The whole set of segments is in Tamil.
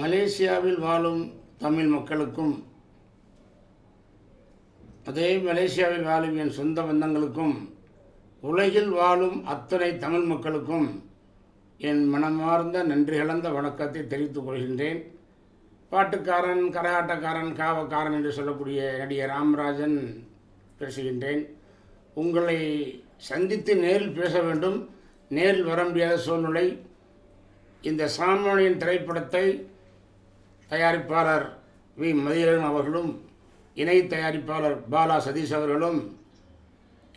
மலேசியாவில் வாழும் தமிழ் மக்களுக்கும் அதே மலேசியாவில் வாழும் என் சொந்த பந்தங்களுக்கும் உலகில் வாழும் அத்தனை தமிழ் மக்களுக்கும் என் மனமார்ந்த நன்றி கலந்த வணக்கத்தை தெரிவித்துக் கொள்கின்றேன். பாட்டுக்காரன் கரகாட்டக்காரன் காவக்காரன் என்று சொல்லக்கூடிய நடிகர் ராமராஜன் பேசுகின்றேன். உங்களை சந்தித்து நேரில் பேச வேண்டும். நேரில் வர முடியாத சூழ்நிலை. இந்த சாமானியன் திரைப்படத்தை தயாரிப்பாளர் வி. மதியரன் அவர்களும் இணை தயாரிப்பாளர் பாலா சதீஷ் அவர்களும்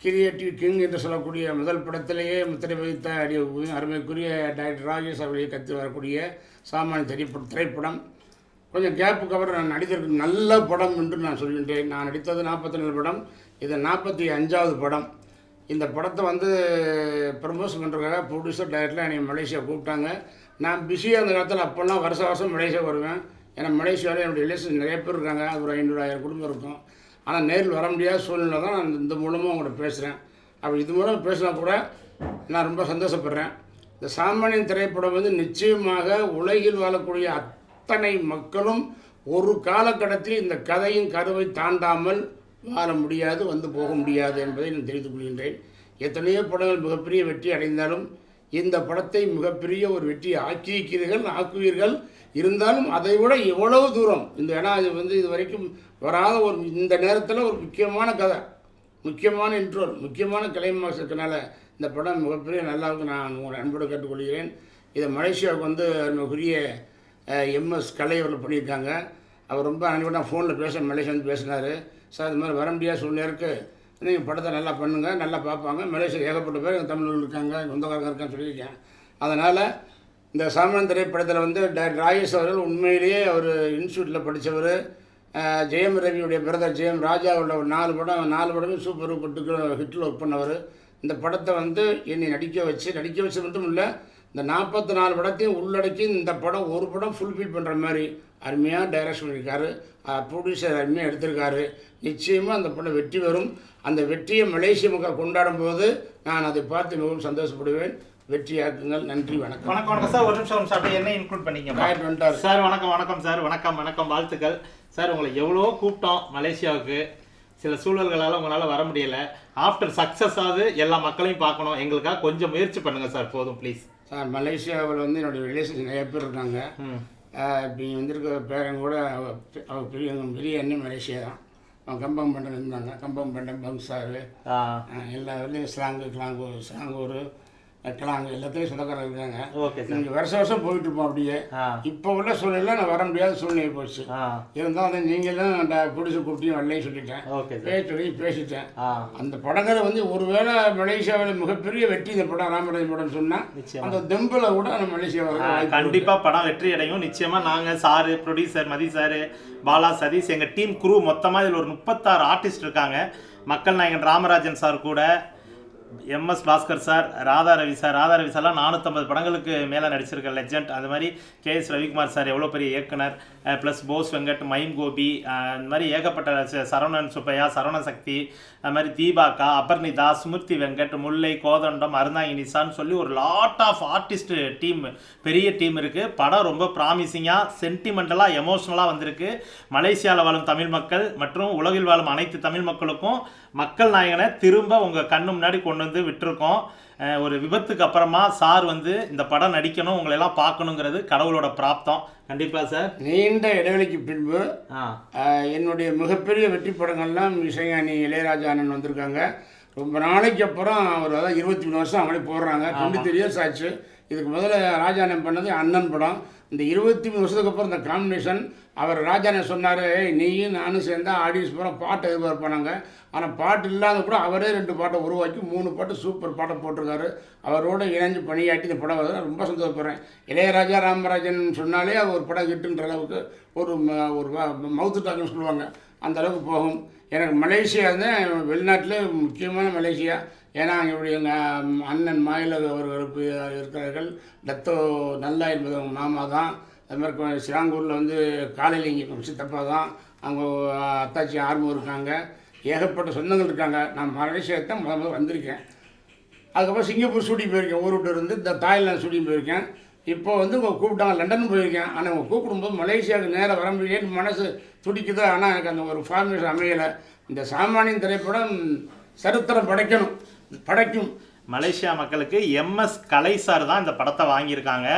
கிரியேட்டிவ் கிங் என்று சொல்லக்கூடிய முதல் படத்திலேயே முத்திரை வைத்த அடி அருமைக்குரிய டாக்டர் ராஜேஷ் அவர்களை கற்று வரக்கூடிய சாமானிய திரைப்பட திரைப்படம். கொஞ்சம் கேப்பு கவர் நான் நடித்திருக்க நல்ல படம் என்று நான் சொல்கின்றேன். நான் நடித்தது நாற்பத்தி நாலு படம். இது நாற்பத்தி அஞ்சாவது படம். இந்த படத்தை வந்து ப்ரமோஷன் பண்ணுறதுக்காக ப்ரொடியூசர் டைரக்டரில் என்னை மலேசியா கூப்பிட்டாங்க. நான் பிஸியாக அந்த காலத்தில் அப்போல்லாம் வருஷ வருஷம் மலேசியா வருவேன். ஏன்னா மலேசியாவில் என்னுடைய ரிலேஷன் நிறைய பேர் இருக்காங்க. அது ஒரு ஐநூறு ஆயிரம் குடும்பம் இருக்கும். ஆனால் நேரில் வர முடியாத சூழ்நிலை தான் நான் இந்த மூலமாக உங்கள்கிட்ட பேசுகிறேன் அப்படி இது மூலம் பேசினா கூட நான் ரொம்ப சந்தோஷப்படுறேன். இந்த சாமானியன் திரைப்படம் வந்து நிச்சயமாக உலகில் வாழக்கூடிய அத்தனை மக்களும் ஒரு காலகட்டத்தில் இந்த கதையின் கருவை தாண்டாமல் வாழ முடியாது வந்து போக முடியாது என்பதை நான் தெரிந்து கொள்கின்றேன். எத்தனையோ படங்கள் மிகப்பெரிய வெற்றி அடைந்தாலும் இந்த படத்தை மிகப்பெரிய ஒரு வெற்றி ஆக்கியிருக்கிறீர்கள் ஆக்குவீர்கள். இருந்தாலும் அதை விட எவ்வளவு தூரம்? இந்த ஏன்னா இது வந்து இது வரைக்கும் வராத ஒரு இந்த நேரத்தில் ஒரு முக்கியமான கதை. முக்கியமான இன்ட்ரோல் முக்கியமான கிளைமாக்ஸ் இருக்கனால இந்த படம் மிகப்பெரிய நல்லாவுக்கு நான் உங்களை அன்போடு கேட்டுக்கொள்கிறேன். இதை மலேசியாவுக்கு வந்து நமக்குரிய எம்எஸ் கலை அவர்கள் பண்ணியிருக்காங்க. அவர் ரொம்ப அன்றைக்கி நான் ஃபோனில் பேச மலேசியா வந்து பேசினார். சார் இது மாதிரி வர முடியாத சூழ்நிலை இருக்குது நீங்கள் படத்தை நல்லா பண்ணுங்கள் நல்லா பார்ப்பாங்க. மலேசியா ஏகப்பட்ட பேர் எங்கள் தமிழர்கள் இருக்காங்க சொந்தக்காரங்க இருக்கான்னு சொல்லியிருக்கேன். அதனால் இந்த சாமான் திரைப்படத்தில் வந்து டாக்டர் ராஜேஷ் அவர்கள் உண்மையிலேயே அவர் இன்ஸ்டியூட்டில் படித்தவர் ஜெயம் ரவியுடைய பிரதர் ஜெயம் ராஜாவோட ஒரு நாலு படம் நாலு படமே சூப்பர் பட்டுக்கு ஹிட்டில் ஒர்க் பண்ணவர். இந்த படத்தை வந்து என்னை நடிக்க வச்சு நடிக்க வச்சு மட்டும் இல்லை இந்த நாற்பத்தி நாலு படத்தையும் உள்ளடக்கி இந்த படம் ஒரு படம் ஃபுல்ஃபில் பண்ணுற மாதிரி அருமையாக டைரக்ஷன் பண்ணியிருக்காரு ப்ரொடியூசர் அருமையாக எடுத்திருக்காரு. நிச்சயமாக அந்த படம் வெற்றி வரும். அந்த வெற்றியை மலேசிய மக்கள் கொண்டாடும் போது நான் அதை பார்த்து மிகவும் சந்தோஷப்படுவேன். வெற்றியாக்குங்கள். நன்றி வணக்கம். வணக்கம் வணக்கம். சார் ஒரு நிமிஷம் அப்படியே என்ன இன்க்ளூட் பண்ணீங்க? சார் வணக்கம் வணக்கம் சார். வணக்கம் வணக்கம். வாழ்த்துக்கள். சார் உங்களை எவ்வளோ கூப்பிட்டோம் மலேசியாவுக்கு. சில சூழல்களால் உங்களால் வர முடியல. ஆஃப்டர் சக்ஸஸ் ஆகுது எல்லா மக்களையும் பார்க்கணும். எங்களுக்காக கொஞ்சம் முயற்சி பண்ணுங்க சார். போதும் ப்ளீஸ் சார் மலேசியாவில் வந்து என்னுடைய ரிலேஷன் நிறைய பேர் இருக்காங்க. இப்படி வந்திருக்க பேரன் கூட அவ பெ- அவ பெரிய பெரிய அண்ணன் மலேசியா தான். அவன் கம்பம் பண்ண இருந்தாங்க. கம்பம் பண்ண பங்சாரு ஆ. எல்லா இதுலேயும் ஸ்லாங்கு கிளாங்கு ஸ்லாங்கூர் கிளாங்கு எல்லாத்துலேயும் சொந்தக்காரங்க இருக்காங்க ஓகே நீங்கள் வருஷம் வருஷம் போயிட்டு இருப்போம் அப்படியே. இப்போ உள்ள சூழ்நிலை நான் வர முடியாத சூழ்நிலை போச்சு. ஆ. இருந்தாலும் நீங்களும் பிடிச்சி கூப்பிட்டு வரலையும் சொல்லிட்டேன். சொல்லி பேசிட்டேன். அந்த படங்களை வந்து ஒருவேளை மலேசியாவில் மிகப்பெரிய வெற்றி இந்த படம் ராமராஜன் படம் சொன்னால் நிச்சயமா. அந்த தெம்பில் கூட நம்ம மலேசியா வர ஆ, வாய்ப்பு கண்டிப்பா படம் வெற்றி அடையும். நிச்சயமா நாங்க sir producer Mathi sir Bala Sathish எங்க டீம் குரூ மொத்தமா இதுல ஒரு முப்பத்தாறு ஆர்டிஸ்ட் இருக்காங்க. மக்கள் நாயகன் ராமராஜன் சார் கூட MS Bhaskar sir Radha Ravi sir Radha Ravi சார்லாம் நானூற்றம்பது படங்களுக்கு மேலே நடிச்சிருக்க லெஜண்ட் அது மாதிரி கே எஸ் ரவிக்குமார் சார் எவ்வளோ பெரிய இயக்குனர் ப்ளஸ் போஸ் வெங்கட் மைம் கோபி இந்த மாதிரி ஏகப்பட்ட ச- சரவணன் சுப்பையா சரவண சக்தி அது மாதிரி தீபாக்கா அபர்ணிதா ஸ்மிருதி வெங்கட் முல்லை கோதண்டம் அருந்தாங்கினிசான்னு சொல்லி ஒரு லாட் ஆஃப் ஆர்டிஸ்ட் டீம் பெரிய டீம் இருக்குது படம் ரொம்ப ப்ராமிசிங்காக சென்டிமெண்டலாக எமோஷ்னலாக வந்திருக்கு. மலேசியாவில் வாழும் தமிழ் மக்கள் மற்றும் உலகில் வாழும் அனைத்து தமிழ் மக்களுக்கும் மக்கள் நாயகனை திரும்ப உங்கள் கண்ணு முன்னாடி கொண்டு வந்து விட்டுருக்கோம். ஒரு விபத்துக்கு அப்புறமா சார் வந்து இந்த படம் நடிக்கணும் உங்களை எல்லாம் பார்க்கணுங்கிறது கடவுளோட பிராப்தம். கண்டிப்பா சார். நீண்ட இடைவெளிக்கு பின்பு என்னுடைய மிகப்பெரிய வெற்றி படங்கள்லாம் இசைஞானி இளையராஜா அண்ணன் வந்திருக்காங்க. ரொம்ப நாளைக்கு அப்புறம் அவர் அதான் இருபத்தி மூணு வருஷம் அவங்களே போடுறாங்க. த்ரீ இயர்ஸ் ஆச்சு. இதுக்கு முதல்ல ராஜா அண்ணன் பண்ணது அண்ணன் படம். இந்த இருபத்தி மூணு வருஷத்துக்கு அப்புறம் இந்த காம்பினேஷன் அவர் ராஜா சொன்னார் நீயும் நானும் சேர்ந்தால் ஆடியன்ஸ் பூரா பாட்டு எதிர்பார்ப்பானாங்க. ஆனால் பாட்டு இல்லாத கூட அவரே ரெண்டு பாட்டை உருவாக்கி மூணு பாட்டு சூப்பர் பாட்டை போட்டிருக்காரு. அவரோட இணைஞ்சு பணியாட்டி இந்த படம் வருது ரொம்ப சந்தோஷப்படுறேன். இளையராஜா ராமராஜன் சொன்னாலே அவர் ஒரு படம் கிட்டுன்ற அளவுக்கு ஒரு ஒரு மவுத்து டாக்குன்னு சொல்லுவாங்க. அந்த அளவுக்கு போகும். எனக்கு மலேசியா தான் வெளிநாட்டில் முக்கியமான மலேசியா. ஏன்னா எங்களுடைய எங்கள் அண்ணன் மாயில அவர்களுக்கு இருக்கிறார்கள். தத்தோ நல்லா என்பது அவங்க மாமா தான் அது மாதிரி சிலாங்கூரில் வந்து காலையில் இங்கே சித்தப்பா தான் அவங்க அத்தாச்சி ஆர்வம் இருக்காங்க. ஏகப்பட்ட சொந்தங்கள் இருக்காங்க. நான் மலேசியாவுக்கு தான் முதல் முதல்ல வந்திருக்கேன். அதுக்கப்புறம் சிங்கப்பூர் ஷூட்டிங் போயிருக்கேன். ஊர் விட்டு இருந்து இந்த தாய்லாந்து ஷூட்டிங் போயிருக்கேன். இப்போ வந்து உங்கள் கூப்பிட்டாங்க. லண்டன் போயிருக்கேன். ஆனால் அவங்க கூப்பிடும்போது மலேசியாவுக்கு நேராக வர முடியலன்னு மனசு துடிக்குது? ஆனால் எனக்கு அந்த ஒரு ஃபார்மேஷன் அமையலை. இந்த சாமானியன் திரைப்படம் சரித்திரம் படைக்கணும். படைக்கும் மலேசியா மக்களுக்கு எம்எஸ் கலை சார் தான் இந்த படத்தை வாங்கியிருக்காங்க.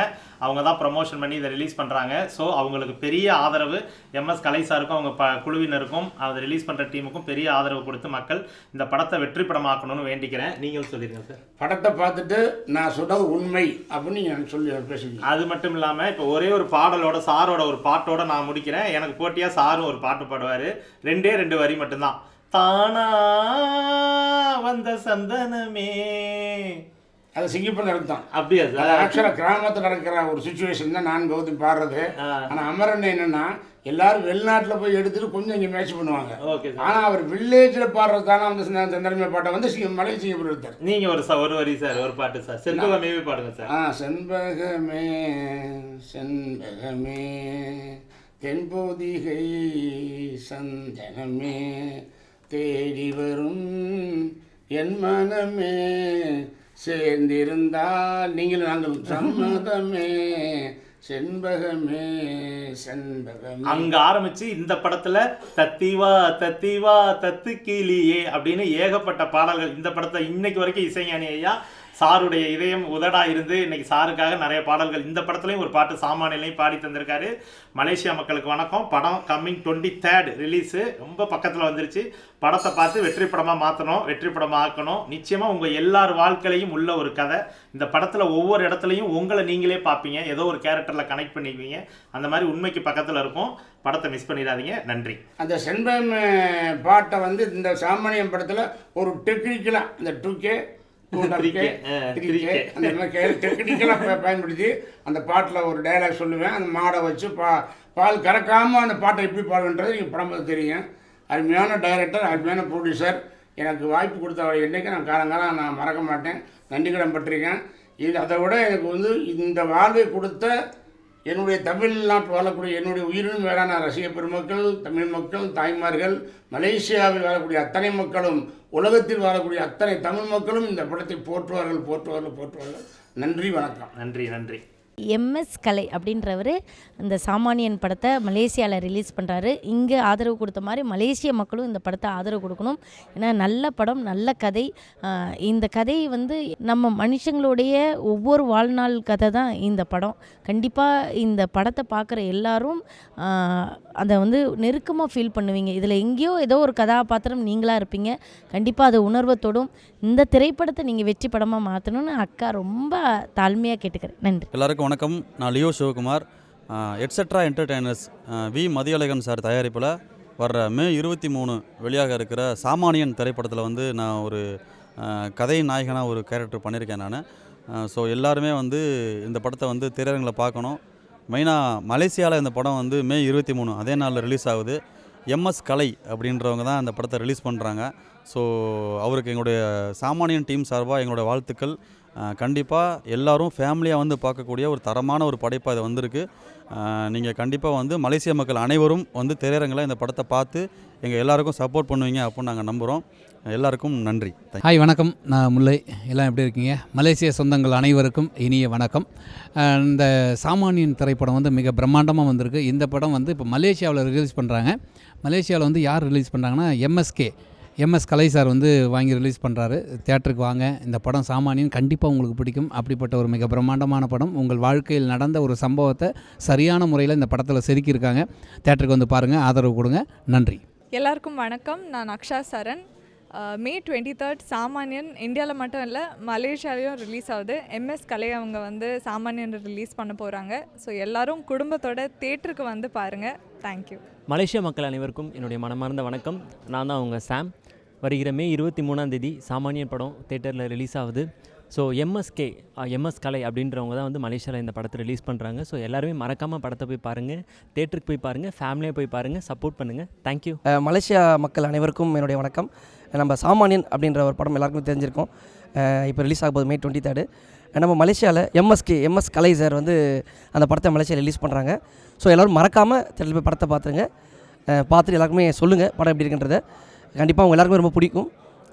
அவங்க தான் ப்ரமோஷன் பண்ணி இதை ரிலீஸ் பண்ணுறாங்க ஸோ அவங்களுக்கு பெரிய ஆதரவு எம்எஸ் கலை சாருக்கும் அவங்க ப குழுவினருக்கும் அதை ரிலீஸ் பண்ணுற டீமுக்கும் பெரிய ஆதரவு கொடுத்து மக்கள் இந்த படத்தை வெற்றி படமாக்கணும்னு வேண்டிக்கிறேன் நீங்கள் சொல்லிடுங்க சார். படத்தை பார்த்துட்டு நான் சொன்னது உண்மை அப்படின்னு நீங்கள் சொல்லி பேசுவீங்க. அது மட்டும் இல்லாமல் இப்போ ஒரே ஒரு பாடலோட சாரோட ஒரு பாட்டோட நான் முடிக்கிறேன். எனக்கு போட்டியாக சாரும் ஒரு பாட்டு பாடுவார். ரெண்டே ரெண்டு வரி மட்டும்தான். தானா வந்த சந்தனமே. அது சிங்கப்பூர் நடத்தான் அப்படியா சார் ஆக்சுவலாக கிராமத்தில் நடக்கிற ஒரு சுச்சுவேஷன் தான் நான் கௌதம் பாடுறது. ஆனால் அமரன் என்னன்னா எல்லாரும் வெளிநாட்டில் போய் எடுத்துட்டு கொஞ்சம் இங்கே மேட்ச் பண்ணுவாங்க. ஓகே சார் ஆனால் அவர் வில்லேஜில் பாடுறதுக்கான அந்த சின்ன- சந்திரமே பாட்டை வந்து சிங்க மலை சிங்கப்பூர் எடுத்தார். நீங்க ஒரு ச- ஒரு வரி சார் ஒரு பாட்டு சார் செல்வமேவே பாடுங்க சார் ஆ செண்பகமே செண்பகமே தென்பொதிகை சந்தனமே தேடி வரும். என் மனமே சேர்ந்திருந்தால் நீங்கள் நாங்கள் சம்மதமே. செண்பகமே செண்பகம். அங்க ஆரம்பிச்சு இந்த படத்துல தத்திவா தத்திவா தத்து கீழியே அப்படின்னு ஏகப்பட்ட பாடல்கள். இந்த படத்தை இன்னைக்கு வரைக்கும் இசைஞானி ஐயா சாருடைய இதயம் உதடா இருந்து இன்னைக்கு சாருக்காக நிறைய பாடல்கள். இந்த படத்துலையும் ஒரு பாட்டு சாமானிலையும் பாடி தந்திருக்காரு. மலேசியா மக்களுக்கு வணக்கம். படம் கம்மிங் டுவெண்ட்டி தேர்ட் ரிலீஸு ரொம்ப பக்கத்தில் வந்துருச்சு. படத்தை பார்த்து வெற்றி படமாக மாற்றணும் வெற்றி படமாக ஆக்கணும். நிச்சயமாக உங்கள் எல்லார் வாழ்க்கையிலையும் உள்ள ஒரு கதை. இந்த படத்தில் ஒவ்வொரு இடத்துலையும் உங்களை நீங்களே பார்ப்பீங்க. ஏதோ ஒரு கேரக்டரில் கனெக்ட் பண்ணிக்குவீங்க. அந்த மாதிரி உண்மைக்கு பக்கத்தில் இருக்கும். படத்தை மிஸ் பண்ணிடாதீங்க. நன்றி. அந்த செண்பம் பாட்டை வந்து இந்த சாமானியம் படத்தில் ஒரு டெக்னிக்கலாக இந்த டூ கே டெக்னிக்கலாக பயன்படுத்தி அந்த பாட்டில் ஒரு டயலாக் சொல்லுவேன் அந்த மாடை வச்சு பா பால் கறக்காமல் அந்த பாட்டை எப்படி பாடுன்றது நீங்கள் படம் தெரியும். அருமையான டைரக்டர் அருமையான ப்ரொடியூசர் எனக்கு வாய்ப்பு கொடுத்த அவர் என்றைக்கும் நான் காலங்காலம் நான் மறக்க மாட்டேன். நன்றி கடன் பட்டிருக்கேன். இது அதை விட எனக்கு வந்து இந்த வாழ்வை கொடுத்த என்னுடைய தமிழ்நாட்டில் வாழக்கூடிய என்னுடைய உயிரினும் வேளாண் ரசிக பெருமக்கள் தமிழ் மக்கள் தாய்மார்கள் மலேசியாவில் வாழக்கூடிய அத்தனை மக்களும் உலகத்தில் வாழக்கூடிய அத்தனை தமிழ் மக்களும் இந்த படத்தை போற்றுவார்கள் போற்றுவார்கள் போற்றுவார்கள். நன்றி வணக்கம். நன்றி நன்றி. எம்எஸ் கலை அப்படின்றவர் இந்த சாமானியன் படத்தை மலேசியாவில் ரிலீஸ் பண்ணுறாரு இங்கே ஆதரவு கொடுத்த மாதிரி மலேசிய மக்களும் இந்த படத்தை ஆதரவு கொடுக்கணும். ஏன்னா நல்ல படம் நல்ல கதை. இந்த கதை வந்து நம்ம மனுஷங்களுடைய ஒவ்வொரு வாழ்நாள் கதை தான் இந்த படம். கண்டிப்பாக இந்த படத்தை பார்க்குற எல்லாரும் அதை வந்து நெருக்கமாக ஃபீல் பண்ணுவீங்க. இதில் எங்கேயோ ஏதோ ஒரு கதாபாத்திரம் நீங்களாக இருப்பீங்க. கண்டிப்பாக அது உணர்வத்தோடும் இந்த திரைப்படத்தை நீங்கள் வெற்றி படமாக மாற்றணும்னு அக்கா ரொம்ப தாழ்மையாக கேட்டுக்கிறேன். நன்றி. எல்லாருக்கும் வணக்கம். நான் Leo Sivakumar. Etcetera entertainers V Mathiyazhagan sir தயாரிப்பில் வர்ற மே இருபத்தி மூணு வெளியாக இருக்கிற சாமானியன் திரைப்படத்தில் வந்து நான் ஒரு கதை நாயகனாக ஒரு கேரக்டர் பண்ணியிருக்கேன் நான். ஸோ எல்லாருமே வந்து இந்த படத்தை வந்து திரையரங்கில் பார்க்கணும். மெயினாக மலேசியாவில் இந்த படம் வந்து மே இருபத்தி மூணு அதே நாளில் ரிலீஸ் ஆகுது. எம்எஸ் கலை அப்படின்றவங்க தான் இந்த படத்தை ரிலீஸ் பண்ணுறாங்க ஸோ அவருக்கு எங்களுடைய சாமானியன் டீம் சார்பாக எங்களுடைய வாழ்த்துக்கள். கண்டிப்பாக எல்லாரும் ஃபேமிலியாக வந்து பார்க்கக்கூடிய ஒரு தரமான ஒரு படைப்பாக இது வந்திருக்கு. நீங்கள் கண்டிப்பாக வந்து மலேசிய மக்கள் அனைவரும் வந்து திரையரங்கில் இந்த படத்தை பார்த்து எங்கள் எல்லாருக்கும் சப்போர்ட் பண்ணுவீங்க அப்படின்னு நாங்கள் நம்புகிறோம் எல்லாருக்கும் நன்றி. ஹாய் வணக்கம். நான் முல்லை. எல்லாம் எப்படி இருக்கீங்க? மலேசிய சொந்தங்கள் அனைவருக்கும் இனிய வணக்கம். இந்த சாமானியன் திரைப்படம் வந்து மிக பிரம்மாண்டமாக வந்திருக்கு. இந்த படம் வந்து இப்போ மலேசியாவில் ரிலீஸ் பண்ணுறாங்க மலேசியாவில் வந்து யார் ரிலீஸ் பண்ணுறாங்கன்னா எம்எஸ்கே எம்எஸ் கலை சார் வந்து வாங்கி ரிலீஸ் பண்ணுறாரு தேட்டருக்கு வாங்க. இந்த படம் சாமானியன் கண்டிப்பாக உங்களுக்கு பிடிக்கும். அப்படிப்பட்ட ஒரு மிக பிரம்மாண்டமான படம். உங்கள் வாழ்க்கையில் நடந்த ஒரு சம்பவத்தை சரியான முறையில் இந்த படத்தில் செதுக்கியிருக்காங்க. தேட்டருக்கு வந்து பாருங்கள் ஆதரவு கொடுங்க. நன்றி. எல்லாருக்கும் வணக்கம். நான் Aksha Saran. May twenty third Samaniyan இந்தியாவில் மட்டும் இல்லை மலேசியாலையும் ரிலீஸ் ஆகுது. எம்எஸ் கலை அவங்க வந்து சாமானியன் ரிலீஸ் பண்ண போகிறாங்க ஸோ எல்லாரும் குடும்பத்தோட தேட்டருக்கு வந்து பாருங்கள் தேங்க்யூ மலேசிய மக்கள் அனைவருக்கும் என்னுடைய மனமார்ந்த வணக்கம். நான் தான் அவங்க சாம் வருகிற மே இருபத்தி மூணாம் தேதி சாமானியன் படம் தேட்டரில் ரிலீஸ் ஆகுது. ஸோ எம்எஸ்கே எம்எஸ் கலை அப்படின்றவங்க தான் வந்து மலேசியாவில் இந்த படத்தை ரிலீஸ் பண்ணுறாங்க ஸோ எல்லாருமே மறக்காமல் படத்தை போய் பாருங்கள் தேட்டருக்கு போய் பாருங்கள் ஃபேமிலியாக போய் பாருங்கள் சப்போர்ட் பண்ணுங்கள் தேங்க்யூ மலேசியா மக்கள் அனைவருக்கும் என்னுடைய வணக்கம். நம்ம சாமானியன் அப்படின்ற ஒரு படம் எல்லாருக்கும் தெரிஞ்சிருக்கோம். இப்போ ரிலீஸ் ஆகும்போது போகுது மே டுவெண்ட்டி தேர்டு நம்ம மலேசியாவில் எம்எஸ்கே எம்எஸ் கலை சார் வந்து அந்த படத்தை மலேசியாவில் ரிலீஸ் பண்ணுறாங்க ஸோ எல்லோரும் மறக்காமல் தேட்டரில் போய் படத்தை பார்த்துருங்க. பார்த்துட்டு எல்லாருக்குமே சொல்லுங்கள் படம் எப்படி இருக்குன்றதை. கண்டிப்பாக அவங்க எல்லாருக்குமே ரொம்ப பிடிக்கும்.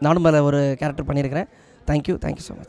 நானும் அதில் ஒரு கேரக்டர் பண்ணியிருக்கிறேன். Thank you thank you so much